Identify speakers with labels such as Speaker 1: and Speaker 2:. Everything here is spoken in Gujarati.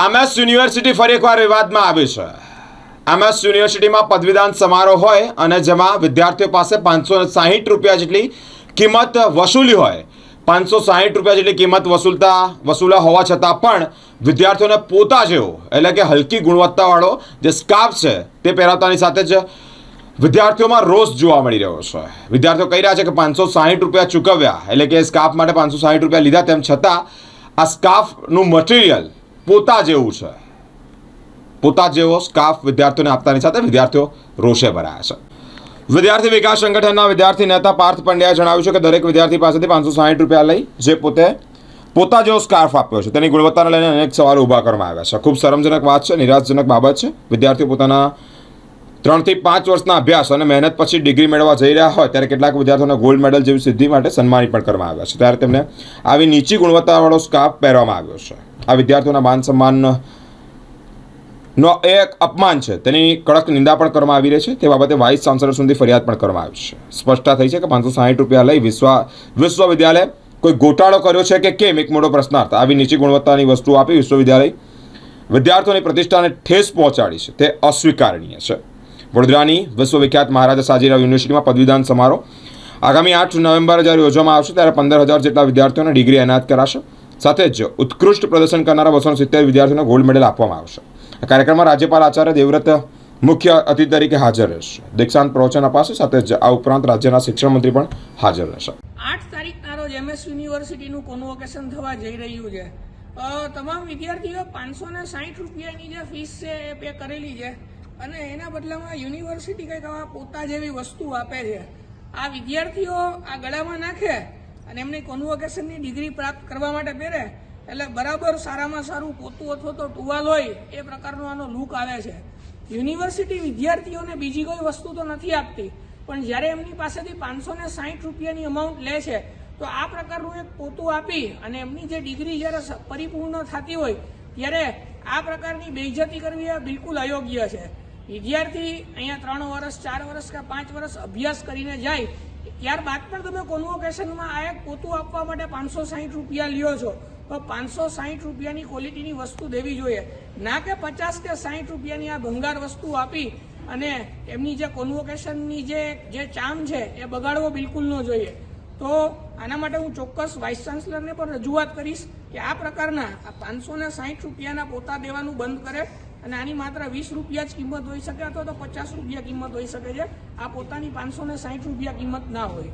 Speaker 1: એમએસ યુનિવર્સિટી ફરી એકવાર વિવાદમાં આવી છે. એમએસ યુનિવર્સિટીમાં પદવીદાન સમારોહ હોય અને જેમાં વિદ્યાર્થીઓ પાસે પાંચસો સાહીઠ રૂપિયા જેટલી કિંમત વસૂલી હોય. પાંચસો સાહીઠ રૂપિયા જેટલી કિંમત વસૂલતા, વસૂલા હોવા છતાં પણ વિદ્યાર્થીઓને પોતા જેવો, એટલે કે હલકી ગુણવત્તાવાળો જે સ્કાર્ફ છે તે પહેરાવતાની સાથે જ વિદ્યાર્થીઓમાં રોષ જોવા મળી રહ્યો છે. વિદ્યાર્થીઓ કહી રહ્યા છે કે પાંચસો સાહીઠ રૂપિયા ચૂકવ્યા, એટલે કે સ્કાર્ફ માટે પાંચસો સાહીઠ રૂપિયા લીધા તેમ છતાં આ સ્કાર્ફનું મટીરિયલ પોતા જેવું છે. પોતા જેવો સ્કાર્ફ વિદ્યાર્થીઓને આપતાની સાથે વિદ્યાર્થીઓ રોષે ભરાયા છે. વિદ્યાર્થી વિકાસ સંગઠનના વિદ્યાર્થી નેતા પાર્થ પંડ્યાએ જણાવ્યું છે કે દરેક વિદ્યાર્થી પાસેથી પાંચસો સાહીઠ રૂપિયા લઈ જે પોતે પોતા જેવો સ્કાર્ફ આપ્યો છે. તેની ગુણવત્તાને લઈને અનેક સવાલો ઊભા કરવામાં આવ્યા છે. ખૂબ શરમજનક વાત છે, નિરાશજનક બાબત છે. વિદ્યાર્થીઓ પોતાના ત્રણથી પાંચ વર્ષના અભ્યાસ અને મહેનત પછી ડિગ્રી મેળવવા જઈ રહ્યા હોય ત્યારે કેટલાક વિદ્યાર્થીઓને ગોલ્ડ મેડલ જેવી સિદ્ધિ માટે સન્માનિત પણ કરવામાં આવ્યા છે. ત્યારે તેમને આવી નીચી ગુણવત્તાવાળો સ્કાર્ફ પહેરવામાં આવ્યો છે. આ વિદ્યાર્થીઓના માન સન્માન નો એક અપમાન છે. તેની કડક નિંદા પણ કરવામાં આવી રહી છે. તે બાબતે વાઇસ ચાન્સલર સુધી ફરિયાદ પણ કરવામાં આવી છે. સ્પષ્ટતા થઈ છે કે પાંચસો સાહીઠ રૂપિયા લઈ વિશ્વ, વિશ્વવિદ્યાલય કોઈ ગોટાળો કર્યો છે કે કેમ? એક મોટો પ્રશ્નાર્થ આવી નીચી ગુણવત્તાની વસ્તુ આપી વિશ્વવિદ્યાલય વિદ્યાર્થીઓની પ્રતિષ્ઠાને ઠેસ પહોંચાડી છે. તે અસ્વીકારણીય છે. વડોદરાની વિશ્વવિખ્યાત મહારાજા સાજીરાવ યુનિવર્સિટીમાં પદવીદાન સમારોહ. આગામી આઠ નવેમ્બર જ્યારે યોજવામાં આવશે, ત્યારે પંદર હજાર જેટલા વિદ્યાર્થીઓને ડિગ્રી એનાયત કરાશે. સાથે જ ઉત્કૃષ્ટ પ્રદર્શન કરનારા બસો સિત્તેર વિદ્યાર્થીઓને ગોલ્ડ મેડલ આપવામાં આવશે. આ કાર્યક્રમમાં રાજ્યપાલ આચાર્ય દેવવ્રત મુખ્ય અતિથિ તરીકે હાજર રહેશે. દીક્ષાંત પ્રવચન અપાશે, સાથે જ આ ઉપરાંત રાજ્યના શિક્ષણ મંત્રી પણ હાજર રહેશે.
Speaker 2: આઠ તારીખના રોજ એમએસ યુનિવર્સિટીનું કોન્વોકેશન થવા જઈ રહ્યું છે. તમામ વિદ્યાર્થીઓ પાંચસો ને સાહીઠ રૂપિયાની જે ફીસ છે એ પે કરેલી છે. અને એના બદલામાં યુનિવર્સિટી કંઈક આવા પોતા જેવી વસ્તુ આપે છે. આ વિદ્યાર્થીઓ આ ગળામાં નાખે અને એમની કોન્વોકેશનની ડિગ્રી પ્રાપ્ત કરવા માટે પહેરે, એટલે બરાબર સારામાં સારું પોતું અથવા તો ટુવાલ હોય એ પ્રકારનો આનો લુક આવે છે. યુનિવર્સિટી વિદ્યાર્થીઓને બીજી કોઈ વસ્તુ તો નથી આપતી, પણ જ્યારે એમની પાસેથી પાંચસો ને સાહીઠ રૂપિયાની અમાઉન્ટ લે છે, તો આ પ્રકારનું એક પોતું આપી અને એમની જે ડિગ્રી જ્યારે પરિપૂર્ણ થતી હોય, ત્યારે આ પ્રકારની બેઇજ્જતી કરવી એ બિલકુલ અયોગ્ય છે. વિદ્યાર્થી અહીંયા ત્રણ વર્ષ, ચાર વર્ષ કે પાંચ વર્ષ અભ્યાસ કરીને જાય ત્યારબાદ પણ તમે કોન્વોકેશનમાં આ એક પોતું આપવા માટે પાંચસો સાહીઠ રૂપિયા લ્યો છો. તો પાંચસો સાહીઠ રૂપિયાની ક્વોલિટીની વસ્તુ દેવી જોઈએ. ના કે પચાસ કે સાહીઠ રૂપિયાની આ ભંગાર વસ્તુ આપી અને એમની જે કોન્વોકેશનની જે જે ચામ છે, એ બગાડવો બિલકુલ ન જોઈએ. તો આના માટે હું ચોક્કસ વાઇસ ચાન્સલરને પણ રજૂઆત કરીશ કે આ પ્રકારના આ પાંચસો ને સાહીઠ રૂપિયાના પોતા દેવાનું બંધ કરે અને આની માત્ર વીસ રૂપિયા જ કિંમત હોઈ શકે અથવા તો પચાસ રૂપિયા કિંમત હોઈ શકે છે. આ પોતાની પાંચસો ને સાહીઠ રૂપિયા કિંમત ના હોય.